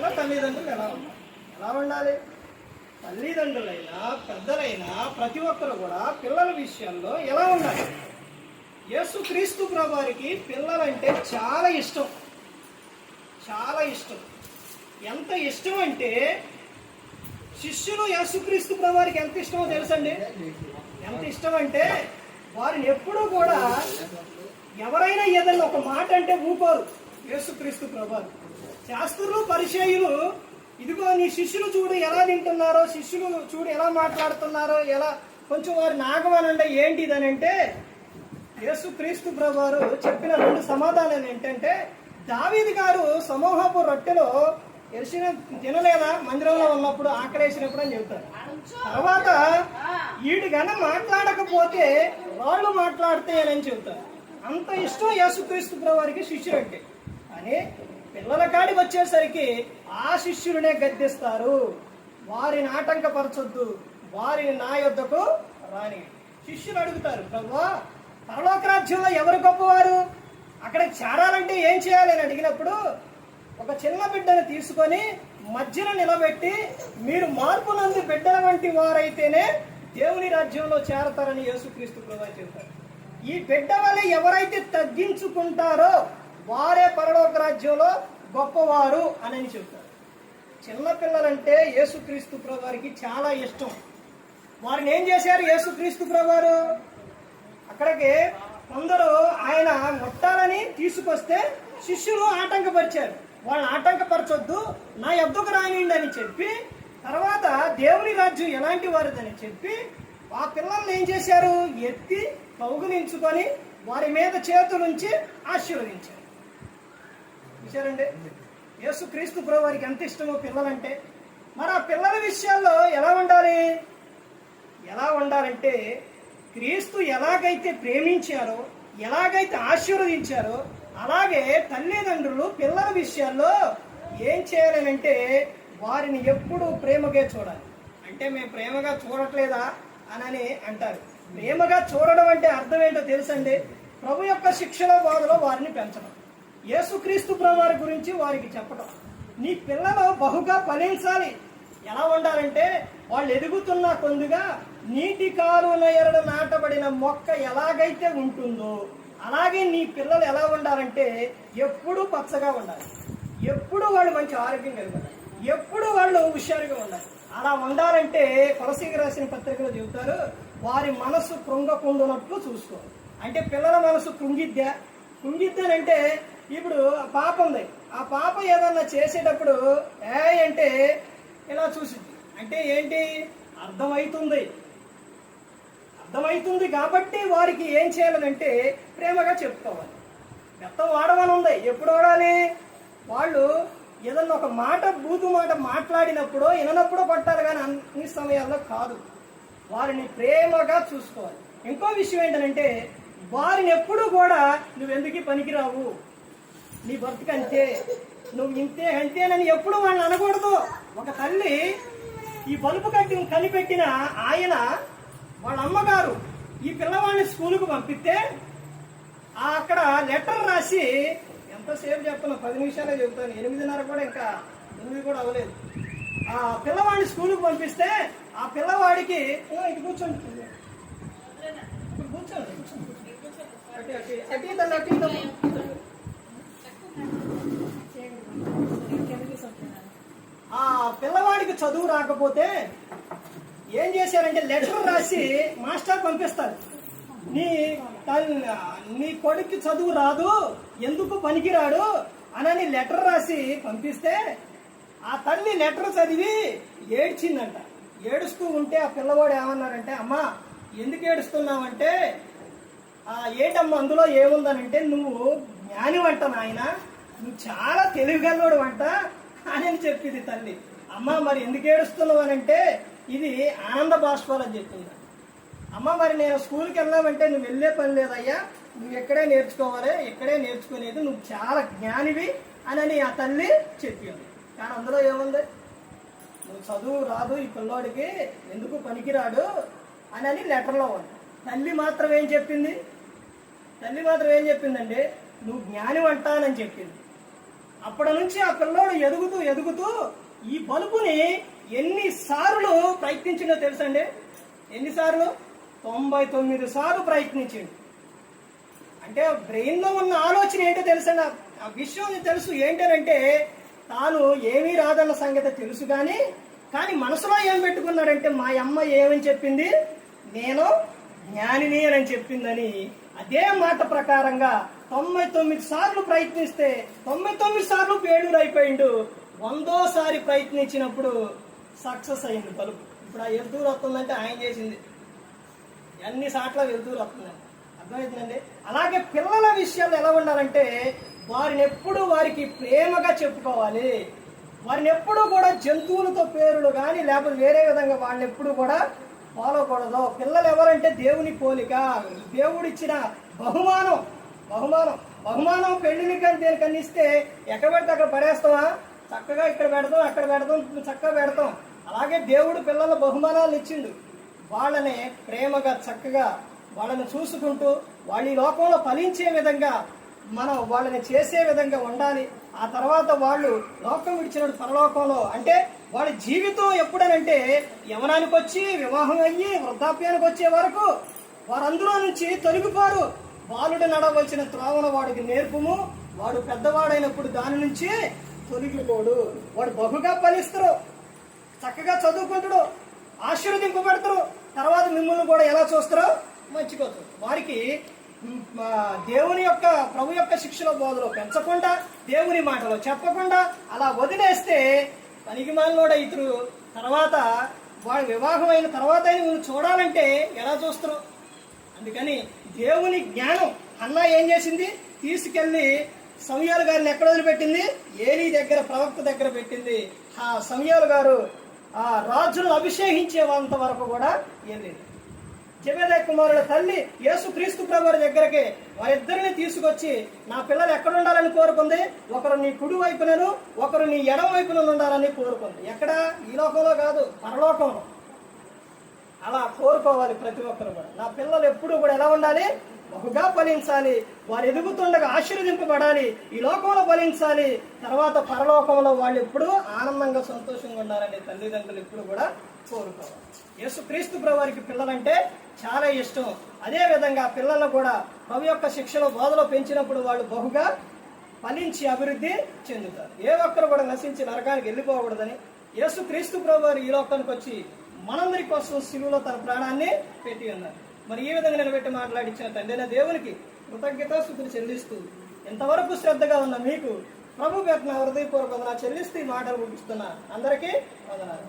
విషయాల్లో తల్లిదండ్రులు ఎలా ఉండాలి ఎలా ఉండాలి? తల్లిదండ్రులైనా పెద్దలైనా ప్రతి ఒక్కరు కూడా పిల్లల విషయంలో ఎలా ఉండాలి? యేసుక్రీస్తు ప్రభువారికి పిల్లలంటే చాలా ఇష్టం. చాలా ఇష్టం. ఎంత ఇష్టం అంటే శిష్యులు యేసుక్రీస్తు ప్రభువారికి ఎంత ఇష్టమో తెలుసండి? ఎంత ఇష్టం అంటే వారిని ఎప్పుడూ కూడా ఎవరైనా ఏదైనా ఒక మాట అంటే ఊపారు యేసుక్రీస్తు ప్రభువారు. శాస్త్రులు పరిచయులు ఇదిగో నీ శిష్యులు చూడు ఎలా తింటున్నారో శిష్యులు చూడు ఎలా మాట్లాడుతున్నారో ఎలా కొంచెం వారి నాగమనండి ఏంటిదని అంటే యేసుక్రీస్తు ప్రభువారు చెప్పిన రెండు సమాధానాలు ఏంటంటే దావీది గారు సమూహపు రొట్టెలో ఎరిసిన తినలేదా? మందిరంలో ఉన్నప్పుడు ఆకలేసినప్పుడు అని చెబుతారు. తర్వాత వీడు గన మాట్లాడకపోతే వాళ్ళు మాట్లాడితే అని చెబుతారు. అంత ఇష్టం యేసుక్రీస్తు ప్రభువారికి శిష్యుడు అంటే కానీ పిల్లల కాడికి వచ్చేసరికి ఆ శిష్యులనే గద్దిస్తారు. వారిని ఆటంకపరచొద్దు. వారిని నా యొద్దకు రాని. శిష్యులు అడుగుతారు ప్రభువా పరలోక రాజ్యంలో ఎవరు గొప్పవారు? అక్కడ చేరాలంటే ఏం చేయాలి? అని అడిగినప్పుడు ఒక చిన్న బిడ్డను తీసుకొని మధ్యలో నిలబెట్టి మీరు మార్పు నంది బిడ్డల వంటి వారైతేనే దేవుని రాజ్యంలో చేరతారని యేసుక్రీస్తు ప్రభు చెబుతారు ఈ బిడ్డ వల్ల ఎవరైతే తగ్గించుకుంటారో వారే పరలోక రాజ్యంలో గొప్పవారు అని చెబుతారు. చిన్నపిల్లలంటే యేసుక్రీస్తు ప్రభువారికి చాలా ఇష్టం. వారిని ఏం చేశారు యేసుక్రీస్తు ప్రభువారు? అక్కడికి కొందరు ఆయన ముట్టాలని తీసుకొస్తే శిష్యులు ఆటంకపరిచారు. వాళ్ళని ఆటంకపరచొద్దు నా ఎద్దుకు రానిండి అని చెప్పి తర్వాత దేవుని రాజ్యం ఎలాంటి వారిదని చెప్పి ఆ పిల్లల్ని ఏం చేశారు? ఎత్తి కౌగులించుకొని వారి మీద చేతులుంచి ఆశీర్వదించారు. చూశారండి యేసు క్రీస్తు ప్రభు వారికి ఎంత ఇష్టమో పిల్లలంటే మరి ఆ పిల్లల విషయాల్లో ఎలా ఉండాలి? ఎలా ఉండాలంటే క్రీస్తు ఎలాగైతే ప్రేమించారో ఎలాగైతే ఆశీర్వదించారో అలాగే తల్లిదండ్రులు పిల్లల విషయాల్లో ఏం చేయాలంటే వారిని ఎప్పుడూ ప్రేమగా చూడాలి. అంటే మేము ప్రేమగా చూడట్లేదా అని అంటారు. ప్రేమగా చూడడం అంటే అర్థం ఏంటో తెలుసండి? ప్రభు యొక్క శిక్షణ బోధలో వారిని పెంచడం. యేసుక్రీస్తు ప్రభు గురించి వారికి చెప్పడం నీ పిల్లలు బహుగా ఫలించాలి. ఎలా ఉండాలంటే వాళ్ళు ఎదుగుతున్న కొందుగా నీటి కాలువల ఎరడు నాటబడిన మొక్క ఎలాగైతే ఉంటుందో అలాగే నీ పిల్లలు ఎలా ఉండాలంటే ఎప్పుడూ పచ్చగా ఉండాలి ఎప్పుడు వాళ్ళు మంచి ఆరోగ్యం కలిగి ఉండాలి. ఎప్పుడు వాళ్ళు హుషారుగా ఉండాలి. అలా ఉండాలంటే కొలసీకి రాసిన పత్రికలో చెబుతారు వారి మనసు కృంగకుండునట్లు చూసుకోవాలి. అంటే పిల్లల మనసు కృంగిద్దా? కృంగిద్దానంటే ఇప్పుడు ఆ పాప ఉంది. ఆ పాప ఏదన్నా చేసేటప్పుడు ఏ అంటే ఇలా చూసిద్ది. అంటే ఏంటి? అర్థమవుతుంది అర్థమవుతుంది కాబట్టి వారికి ఏం చేయాలంటే ప్రేమగా చెప్పుకోవాలి. మెత్తం వాడమని ఉంది. ఎప్పుడు వాడాలి వాళ్ళు ఏదన్నా ఒక మాట బూతు మాట మాట్లాడినప్పుడు విననప్పుడు పట్టాలి కానీ అన్ని సమయాల్లో కాదు. వారిని ప్రేమగా చూసుకోవాలి. ఇంకో విషయం ఏంటంటే వారిని ఎప్పుడు కూడా నువ్వెందుకు పనికిరావు? నీ బతుకు అంతే. నువ్వు ఇంతే అంతేనని ఎప్పుడు వాళ్ళని అనకూడదు. ఒక తల్లి ఈ బలుపు కట్టి కనిపెట్టిన ఆయన వాళ్ళ అమ్మగారు ఈ పిల్లవాడిని స్కూలుకు పంపిస్తే అక్కడ లెటర్ రాసి ఎంతసేపు చెప్తున్నా పది నిమిషాలే చెబుతాను. ఎనిమిదిన్నర కూడా ఇంకా ఎనిమిది కూడా అవ్వలేదు. ఆ పిల్లవాడిని స్కూలుకు పంపిస్తే ఆ పిల్లవాడికి "ఓ, ఇటు కూర్చోండి కూర్చోండి కూర్చోండి. ఆ పిల్లవాడికి చదువు రాకపోతే ఏం చేశారంటే లెటర్ రాసి మాస్టర్ పంపిస్తారు. నీ నీ కొడుక్కి చదువు రాదు ఎందుకు పనికిరాడు అనని లెటర్ రాసి పంపిస్తే ఆ తల్లి లెటర్ చదివి ఏడ్చిందంట. ఏడుస్తూ ఉంటే ఆ పిల్లవాడు ఏమన్నారంటే అమ్మా ఎందుకు ఏడుస్తున్నావంటే ఏటమ్మా అందులో ఏముందనంటే నువ్వు జ్ఞాని వంట నాయన నువ్వు చాలా తెలివిగల్లోడు వంట అని చెప్పింది తల్లి. అమ్మ మరి ఎందుకు ఏడుస్తున్నావు అంటే ఇది ఆనంద బాష్పాలు అని చెప్పింది. అమ్మ మరి నేను స్కూల్కి వెళ్ళామంటే నువ్వు వెళ్ళే పని లేదయ్యా నువ్వు ఎక్కడే నేర్చుకోవాలి ఎక్కడే నేర్చుకునేది నువ్వు చాలా జ్ఞానివి అని ఆ తల్లి చెప్పింది. కానీ అందులో ఏముంది? నువ్వు చదువు రాదు ఈ పిల్లోడికి ఎందుకు పనికిరాడు అని అని లెటర్లో ఉంది. తల్లి మాత్రం ఏం చెప్పింది? తల్లి మాత్రం ఏం చెప్పిందండి నువ్వు జ్ఞాని అంటానని చెప్పింది. అప్పటి నుంచి ఆ పిల్లోడు ఎదుగుతూ ఎదుగుతూ ఈ బలుపుని ఎన్నిసార్లు ప్రయత్నించిందో తెలుసండి ఎన్నిసార్లు? తొంభై తొమ్మిది సార్లు ప్రయత్నించింది అంటే బ్రెయిన్లో ఉన్న ఆలోచన ఏంటో తెలుసండి ఆ- ఆ విషయం తెలుసు ఏంటనంటే తాను ఏమీ రాదన్న సంగతి తెలుసు కానీ కానీ మనసులో ఏం పెట్టుకున్నాడంటే మా అమ్మ ఏమని చెప్పింది? నేను జ్ఞానిని అని చెప్పిందని అదే మాట ప్రకారంగా తొంభై తొమ్మిది సార్లు ప్రయత్నిస్తే తొంభై తొమ్మిది సార్లు ఫెయిల్యూర్ అయిపోయిండు. వందోసారి ప్రయత్నించినప్పుడు సక్సెస్ అయింది తలుపు. ఇప్పుడు ఆ ఎదురు వస్తుందంటే ఆయన చేసింది. అన్ని సార్లు ఎదురు వస్తుందండి. అర్థమవుతుందండి అలాగే పిల్లల విషయాలు ఎలా ఉండాలంటే వారిని ఎప్పుడు వారికి ప్రేమగా చెప్పుకోవాలి. వారిని ఎప్పుడు కూడా జంతువులతో పేరులు కానీ లేకపోతే వేరే విధంగా వాళ్ళని ఎప్పుడు కూడా పోలకూడదు. పిల్లలు ఎవరంటే దేవుని పోలిక. దేవుడిచ్చిన బహుమానం బహుమానం బహుమానం పెళ్ళిని కానీ దేనికన్నా ఇస్తే ఎక్కడ పెడితే అక్కడ పడేస్తావా? చక్కగా ఇక్కడ పెడతాం అక్కడ పెడతాం చక్కగా పెడతాం అలాగే దేవుడు పిల్లల బహుమానాలు ఇచ్చిండు. వాళ్ళని ప్రేమగా చక్కగా వాళ్ళని చూసుకుంటూ వాళ్ళ లోకంలో ఫలించే విధంగా మనం వాళ్ళని చేసే విధంగా ఉండాలి. ఆ తర్వాత వాళ్ళు లోకం విడిచిన పరలోకంలో అంటే వాళ్ళ జీవితం ఎప్పుడనంటే యవనానికి వచ్చి వివాహం అయ్యి వృద్ధాప్యానికి వచ్చే వరకు వారందరూ నుంచి తొలగిపోరు. బాలుడు నడవలసిన త్రోవన వాడికి నేర్పుము. వాడు పెద్దవాడైనప్పుడు దాని నుంచి తొలగిపోడు. వాడు బహుగా ఫలిస్తారు. చక్కగా చదువుకుంటాడు. ఆశీర్వదింపబడతారు. తర్వాత మిమ్మల్ని కూడా ఎలా చూస్తారో మంచిగా వారికి దేవుని యొక్క ప్రభు యొక్క శిక్షలో బోధలో పెంచకుండా దేవుని మాటలో చెప్పకుండా అలా వదిలేస్తే పనికి మాలినోడ ఇతరు తర్వాత వాడు వివాహం అయిన తర్వాత నువ్వు చూడాలంటే ఎలా చూస్తారు? అందుకని దేవుని జ్ఞానం అన్న ఏం చేసింది? తీసుకెళ్ళి సమయాలు గారిని ఎక్కడ వదిలిపెట్టింది? ఏలీ దగ్గర ప్రవక్త దగ్గర పెట్టింది. ఆ సమయాలు గారు ఆ రాజును అభిషేకించేంత వరకు కూడా వెళ్ళింది జబేదయ కుమారుల తల్లి యేసు క్రీస్తు ప్రభువారి దగ్గరికి వారిద్దరిని తీసుకొచ్చి నా పిల్లలు ఎక్కడ ఉండాలని కోరుకుంది? ఒకరు నీ కుడి వైపునను ఒకరు నీ ఎడమ వైపున ఉండాలని కోరుకుంది. ఎక్కడ? ఈ లోకంలో కాదు పరలోకంలో అలా కోరుకోవాలి ప్రతి ఒక్కరు కూడా. నా పిల్లలు ఎప్పుడు కూడా ఎలా ఉండాలి? బహుగా ఫలించాలి. వారు ఎదుగుతుండగా ఆశీర్వదింపబడాలి. ఈ లోకంలో ఫలించాలి. తర్వాత పరలోకంలో వాళ్ళు ఎప్పుడు ఆనందంగా సంతోషంగా ఉండాలని తల్లిదండ్రులు ఎప్పుడు కూడా కోరుకోవాలి యేసు క్రీస్తు వారికి పిల్లలంటే చాలా ఇష్టం. అదే విధంగా పిల్లలను కూడా ప్రభు యొక్క శిక్షలో బోధలో పెంచినప్పుడు వాళ్ళు బహుగా ఫలించి అభివృద్ధి చెందుతారు. ఏ ఒక్కరు కూడా నశించి నరకానికి వెళ్ళిపోకూడదని యేసు క్రీస్తు వారు ఈ లోకానికి వచ్చి మనందరి కోసం శిలువలో తన ప్రాణాన్ని పెట్టి ఉన్నారు. మరి ఈ విధంగా నిలబెట్టి మాట్లాడించిన తండ్రిన దేవునికి కృతజ్ఞతాస్థుతులు చెల్లిస్తూ ఎంతవరకు శ్రద్ధగా ఉన్న మీకు ప్రభు పెట్టిన హృదయపూర్వక వందనాలు చెల్లిస్తూ ఈ మాటలు ముగిస్తున్నా. అందరికీ వదనాలు.